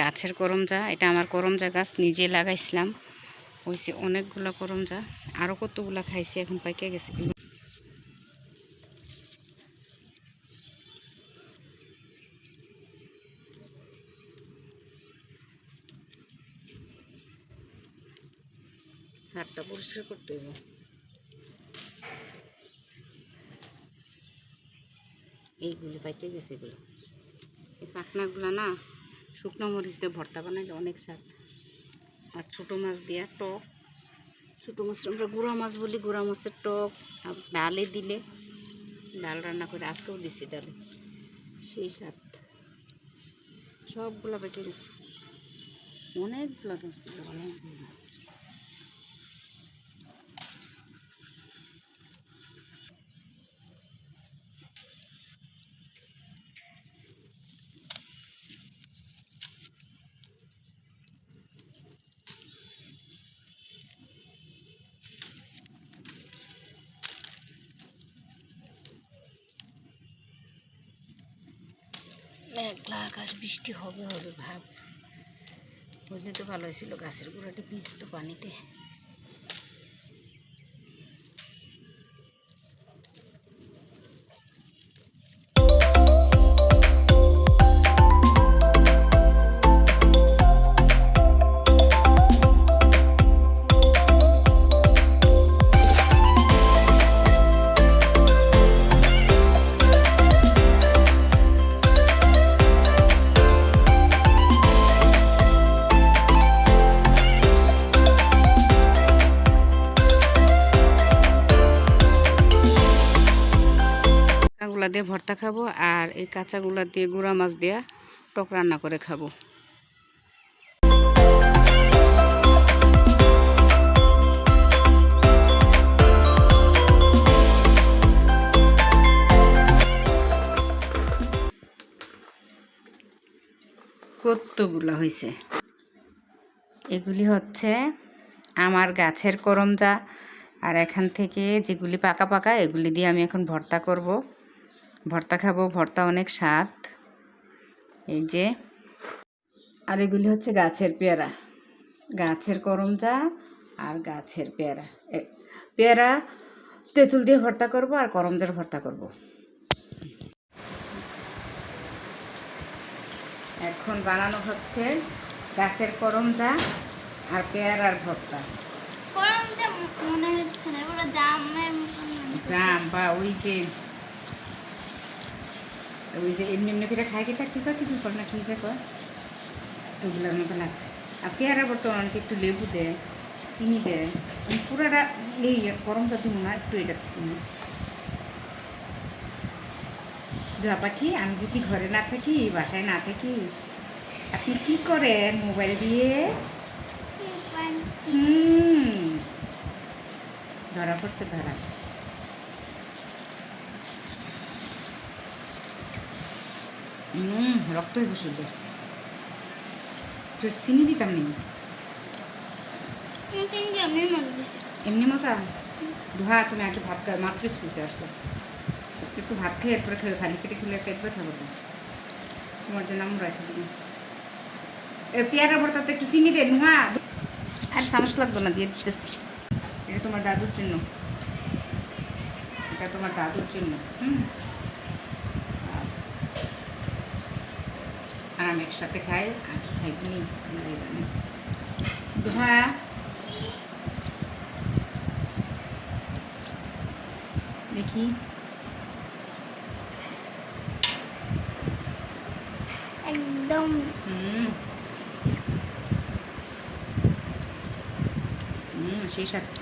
গাছের করমজা এটা আমার করমজা গাছ নিজে লাগাইছিলাম। হয়েছে অনেকগুলো করমজা আরও কতগুলো খাইছি এখন পাইকে গেছে। ছাদটা পরিষ্কার করতে হবে। এইগুলি পাইতে গেছে এগুলো। এই পাখনাগুলো না শুকনো মরিচ দিয়ে ভর্তা বানাইলে অনেক স্বাদ। আর ছোটো মাছ দিয়ে টক। ছোটো মাছ আমরা গুঁড়া মাছ বলি, গুঁড়া মাছের টক। আর ডালে দিলে, ডাল রান্না করে আজকেও দিছি ডালে। সেই স্বাদ। সবগুলো বেঁচে গেছে অনেকগুলো অনেকগুলো। মেঘলা আকাশ, বৃষ্টি হবে হবে ভাব। বুঝলে তো ভালো হয়েছিল, গাছের গোড়াটি বীজ তো পানিতে। কাঁচাগুলা দিয়ে ভর্তা খাব আর এই কাঁচাগুলা দিয়ে গুঁড়া মাছ দিয়ে টক রান্না করে খাব। কতগুলা হয়েছে এগুলি হচ্ছে আমার গাছের করমজা। আর এখান থেকে যেগুলি পাকা পাকা, এগুলি দিয়ে আমি এখন ভর্তা করব। ভর্তা খাব ভর্তা অনেক স্বাদ। এই যে আর এগুলি হচ্ছে গাছের পেয়ারা। গাছের করমজা আর গাছের পেয়ারা। পেয়ারা তেঁতুল দিয়ে ভর্তা করব আর করমজার ভর্তা করব। এখন বানানো হচ্ছে গাছের করমজা আর পেয়ারার ভর্তা। মনে হচ্ছে না জামের। জাম বা ওই যে ওই যে এমনি এমনি করে খাই কি টিপা টিপি কর না কি যে কর ওগুলোর মতো লাগছে। আর পেয়ারা বর্তমান অনেকে একটু লেবু দেয় চিনি দেয়? পুরাটা এই গরম যা দিব না একটু এটা দিব পাখি আমি যদি ঘরে না থাকি বাসায় না থাকি আপনি কি করেন মোবাইল দিয়ে? ধরা পড়ছে ধরা হুম, রক্ত হইব শুধু একটু চিনি দিতাম নি মনে এমনি মজা ধোয়া, তুমি আগে ভাত খাও, মাত্র স্কুলতে আসছো। একটু ভাত খেয়ে এরপরে খেয়ে খালি পেটে খেলে পেট ব্যথা করবে। তোমার জন্য আমরা দিবি এ পেয়ারা ভর্তাতে একটু চিনি দে নুহা আর চামচ লাগবে না, দিয়ে দিতেছি। এটা তোমার দাদুর জন্য। এটা তোমার দাদুর জন্য। হুম। আর আমি একসাথে খাই আর কি খাই কি নেই আমরাই জানি ধোয়া দেখি একদম হুম হুম সেই সাথে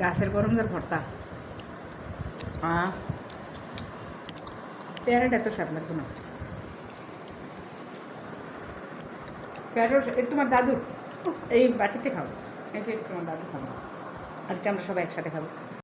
গাছের গরম যার ভর্তা আহ পেয়ারাটা এত স্বাদ লাগবে না পেয়ারা তোমার দাদুর এই বাটিতে খাব। এই যে তোমার দাদু খাব। আর আমরা সবাই একসাথে খাব।